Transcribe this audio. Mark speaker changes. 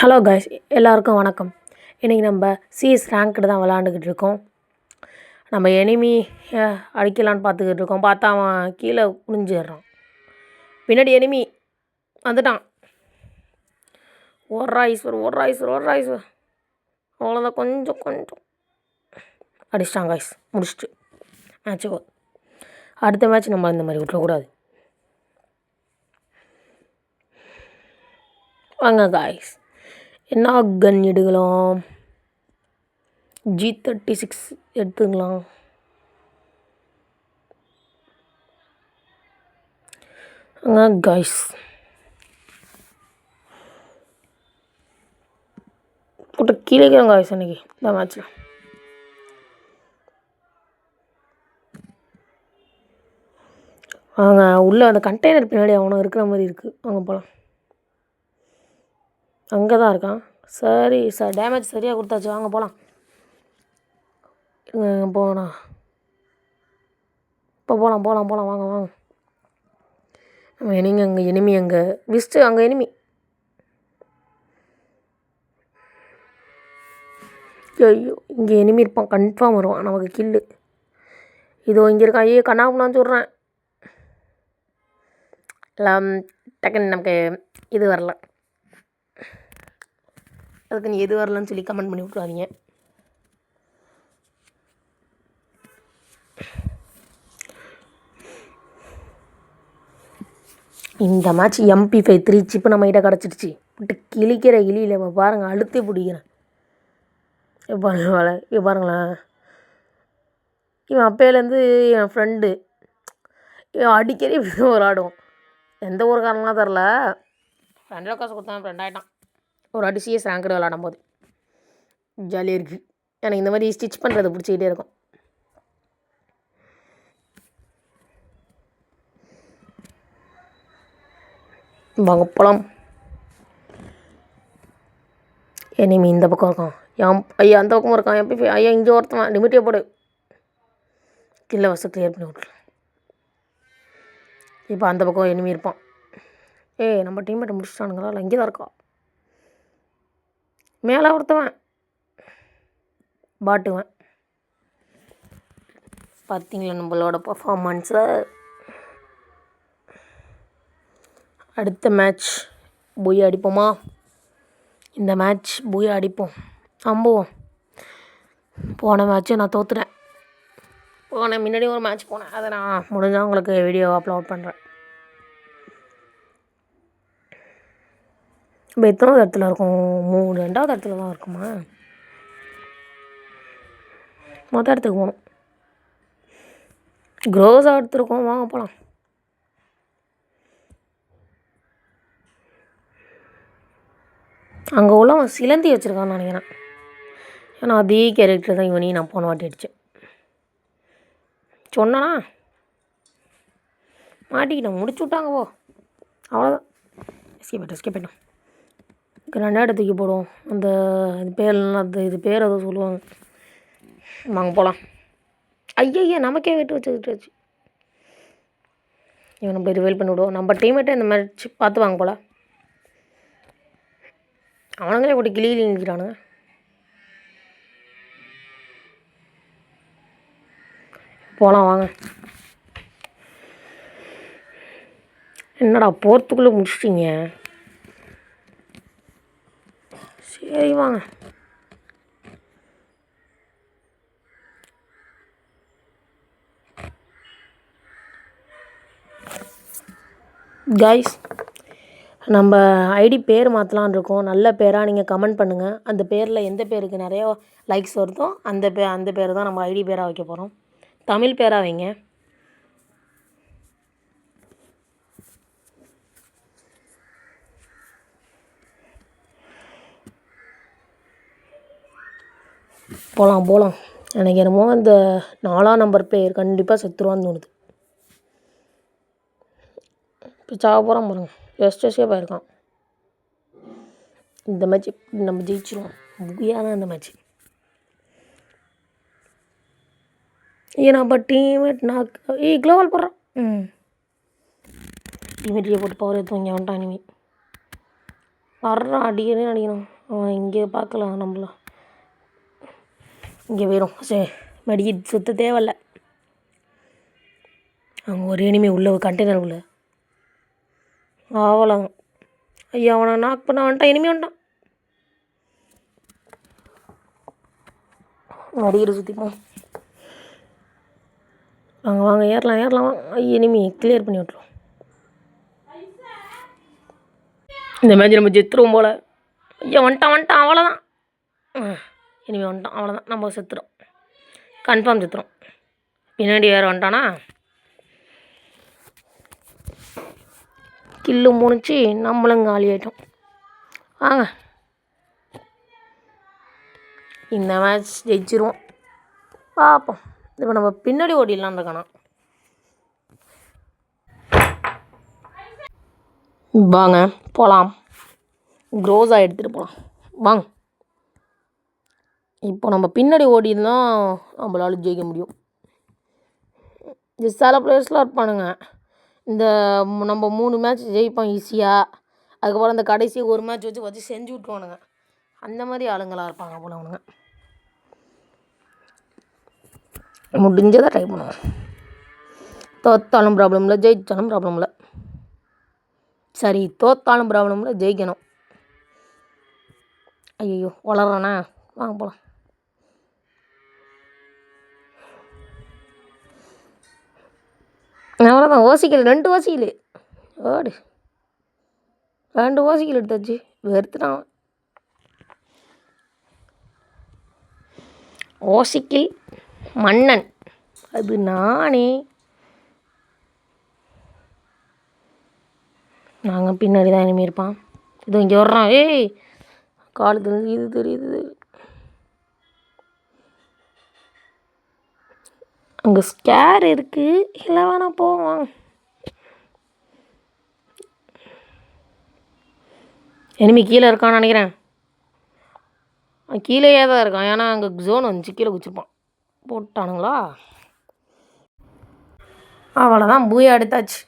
Speaker 1: Hello guys எல்லாருக்கும் வணக்கம். இன்றைக்கி நம்ம சிஎஸ் ரேங்க்டு தான் விளாண்டுக்கிட்டு இருக்கோம். நம்ம எனிமி அடிக்கலான்னு பார்த்துக்கிட்டு இருக்கோம். பார்த்தா அவன் கீழே குனிஞ்சிடுறான். பின்னாடி எனிமி வந்துட்டான். ஓடுறா ஈஸ்வர் ஒரு ஈஸ்வர் ஒரு ஈஸ்வர். அவ்வளோதான் கொஞ்சம் கொஞ்சம். அடிச்சிட்டான் கைஸ் முடிச்சிட்டு. மேட்ச்சு அடுத்த மேட்ச் நம்ம இந்த மாதிரி விட்டுறக்கூடாது. வாங்க காய்ஸ் என்ன கன் எடுக்கலாம்? ஜி தேர்ட்டி சிக்ஸ் எடுத்துக்கலாம். கைஸ் காய்ஸ் போட்டு கீழே இருக்கிறோம் காய்ஸ் அன்றைக்கி இந்த மேட்ச்சில் அவங்க உள்ளே அந்த கண்டெய்னர் பின்னாடி அவனும் இருக்கிற மாதிரி இருக்குது அங்கே போகலாம் அங்கே தான் இருக்கான். சரி சார் டேமேஜ் சரியாக கொடுத்தாச்சு. வாங்க போகலாம் போகணா போனா. இப்போ போகலாம் போகலாம் போகலாம் வாங்க வாங்க. நம்ம எனிங்க அங்கே எனிமி அங்கே. விஸ்ட்டு அங்கே எனிமி ஐயோ இங்கே எனிமி இருப்பான். கன்ஃபார்ம் வருவான். நமக்கு கில்லு இதோ இங்கே இருக்கான். ஐயோ கண்ணாப்புனான்னு சொல்கிறேன் எல்லாம் டக்குன்னு நமக்கு இது வரல. அதுக்கு நீ எது வரலன்னு சொல்லி கமெண்ட் பண்ணி விட்றாதீங்க இந்த match MP five three chip நம்ம கிட்ட கிடச்சிடுச்சு. விட்டு கிழிக்கிற கிளியில் இப்போ பாருங்கள் அழுத்தே பிடிக்கிறேன். இப்போ பாருங்க இப்போ பாருங்களேன் இவன் அப்பையிலேருந்து என் ஃப்ரெண்டு இவன் அடிக்கடி விளாடுவோம் எந்த ஒரு காரணம்லாம் தெரில ஃப்ரெண்டில் காசு கொடுத்தான் ஃப்ரெண்ட் ஆகிட்டான் ஒரு வாட்டி சிஎஸ் விளாடும் போது ஜாலியாக இருக்குது எனக்கு இந்த மாதிரி ஸ்டிச் பண்ணுறது பிடிச்சிக்கிட்டே இருக்கும். வாங்க போகலாம் எனிமி இந்த பக்கம் இருக்கான். என் ஐயா அந்த பக்கமும் இருக்கான். எப்போ ஐயா இங்கே ஒருத்தவன் லிமிட்டே போடு. கீழே வசதி கிளியர் பண்ணி விட்ருலாம் இப்போ அந்த பக்கம் எனிமி இருப்பான். ஏய் நம்ம டீம்மேட்டை முடிச்சிட்டானுங்களா? இல்லை இங்கே தான் இருக்கா? மேலே ஒருத்தவன். பாட்டுவன். பார்த்தீங்களா நம்மளோட பர்ஃபார்மன்ஸை அடுத்த மேட்ச் புய் அடிப்போமா? இந்த மேட்ச் பூயா அடிப்போம். நம்புவோம். போன மேட்ச்சு நான் தோற்றுட்டேன் போனேன் முன்னாடி ஒரு மேட்ச் போனேன். அதை நான் முடிஞ்சால் உங்களுக்கு வீடியோ அப்லோட் பண்ணுறேன் இப்போ எத்தனாவது இடத்துல இருக்கும்? மூணு ரெண்டாவது இடத்துல தான் இருக்குமா? மொதல் இடத்துக்கு போகணும். க்ரோஸாக எடுத்துருக்கோம். வாங்க போகலாம் அங்கே உள்ளவன் சிலந்தி வச்சுருக்கான்னு நினைக்கிறேன். ஏன்னா அதே கேரக்டர் தான் இவனையும் நான் போன வாட்டி அடித்தேன் சொன்னனா? மாட்டிக்கிட்டேன். முடிச்சு விட்டாங்க போ. அவ்வளோதான் எஸ்கே போய்ட்டோம் எஸ்கே போய்ட்டோம் ரெண்டாயிரம் தூக்கி போடுவோம். அந்த இது பேர்லாம் அந்த இது பேர் அதை சொல்லுவாங்க. வாங்க போகலாம் ஐயா நமக்கே வெட்டு வச்சுக்கிட்டு வச்சு இவன் நம்ம ரிவைல் பண்ணி விடுவோம் நம்ம டீமேட்டே இந்த மேட்ச் பார்த்து வாங்க போல அவனுங்களே கூட கிளி நிற்கிறானுங்க போகலாம் வாங்க. என்னடா போகிறதுக்குள்ளே முடிச்சிட்டிங்க? சரி வாங்க கைஸ் நம்ம ஐடி பேர் மாற்றலான் இருக்கோம். நல்ல பேராக நீங்கள் கமெண்ட் பண்ணுங்கள் அந்த பேரில் எந்த பேருக்கு நிறைய லைக்ஸ் வருதோ அந்த பே அந்த பேர் தான் நம்ம ஐடி பேராக வைக்க போகிறோம் தமிழ் பேராக வைங்க. போகலாம் போகலாம் எனக்கு என்னமோ அந்த நாலாம் நம்பர் பிளேயர் கண்டிப்பாக செத்துருவான்னு தோணுது. இப்போ சாக போகிறான் பாருங்க. எஸ்ட் எஸ்கேப் ஆயிருக்கான் இந்த மேட்ச் நம்ம ஜெயிச்சிருவோம். புகியான இந்த மேட்ச் ஏன்னா அப்போ டீமேட் நான் ஏய் க்ளோவல் போடுறான். ம். டீமேட்லேயே போட்டு பவர் எடுத்து வாங்க வந்துட்டான் இனிமே. வர்றான் அடிக்கணும் அடிக்கணும். அவன் இங்கே பார்க்கலாம் நம்மள. இங்கே போயிடும் சரி மெடிக்கிட் சுத்த தேவையில்ல. அங்கே ஒரு இனிமே உள்ள கண்டெய்னர் உள்ள. அவ்வளோதான் ஐயா அவனை நாக் பண்ண வந்துட்டான் இனிமே வந்துட்டான். நடிகரை சுற்றிப்போம் வாங்க வாங்க ஏறலாம் ஏறலாம் வாங்க. ஐயா இனிமே கிளியர் பண்ணி விட்ருவோம் இந்த மேட்ச் நம்ம ஜெத்துருவோம் போல். ஐயா வந்துட்டான் வந்துட்டான் அவ்வளோதான் இனிமே வந்துட்டான் அவ்வளோதான் நம்ம செத்துடும் கன்ஃபார்ம் செத்துடும் பின்னாடி வேறு வந்துட்டானா? கில்லு முடிச்சு நம்மளும் காலி ஆகிட்டோம் வாங்க. இந்த மேட்ச் ஜெயிச்சிருவோம். பார்ப்போம் இப்போ நம்ம பின்னாடி ஓடிடலான் இருக்கானா வாங்க போகலாம் க்ரோஸாக எடுத்துகிட்டு போகலாம் வாங்க. இப்போ நம்ம பின்னாடி ஓடினா நம்மளால ஜெயிக்க முடியும். இது சில பிளேயர்ஸ்லாம் இருப்பானுங்க. இந்த நம்ம மூணு மேட்ச் ஜெயிப்போம் ஈஸியாக அதுக்கப்புறம் இந்த கடைசி ஒரு மேட்ச் வச்சு வச்சு செஞ்சு விட்ருவானுங்க அந்த மாதிரி ஆளுங்களாக இருப்பாங்க போல அவனுங்க. முடிஞ்சதை ட்ரை பண்ணுவோம். தோத்தாலும் ப்ராப்ளம் இல்லை ஜெயித்தாலும் ப்ராப்ளம் இல்லை. சரி தோத்தாலும் ப்ராப்ளம் இல்லை ஜெயிக்கணும். ஐயோ வளர்றானா? வாங்க போகலாம் அவ்வளோதான் ஓசிக்கல் ரெண்டு ஓசிக்கல். ஓடு ரெண்டு ஓசிக்கல் எடுத்தாச்சு. வெறுத்துட்டான் ஓசிக்கில் மன்னன். அது நானே. நாங்கள் பின்னாடி தான் இனிமே இருப்பான். இதோ இங்கே வர்றான். ஏய் காலு இது தெரியுது. அங்கே ஸ்கேர் இருக்குது இல்லை வேணால் போவோம் எனிமி கீழே இருக்கான்னு நினைக்கிறேன். கீழேயே தான் இருக்கான். ஏன்னா அங்கே ஜோன் வந்துச்சு கீழே குச்சிருப்பான். போட்டானுங்களா? அவ்வளோதான் பூயா எடுத்தாச்சு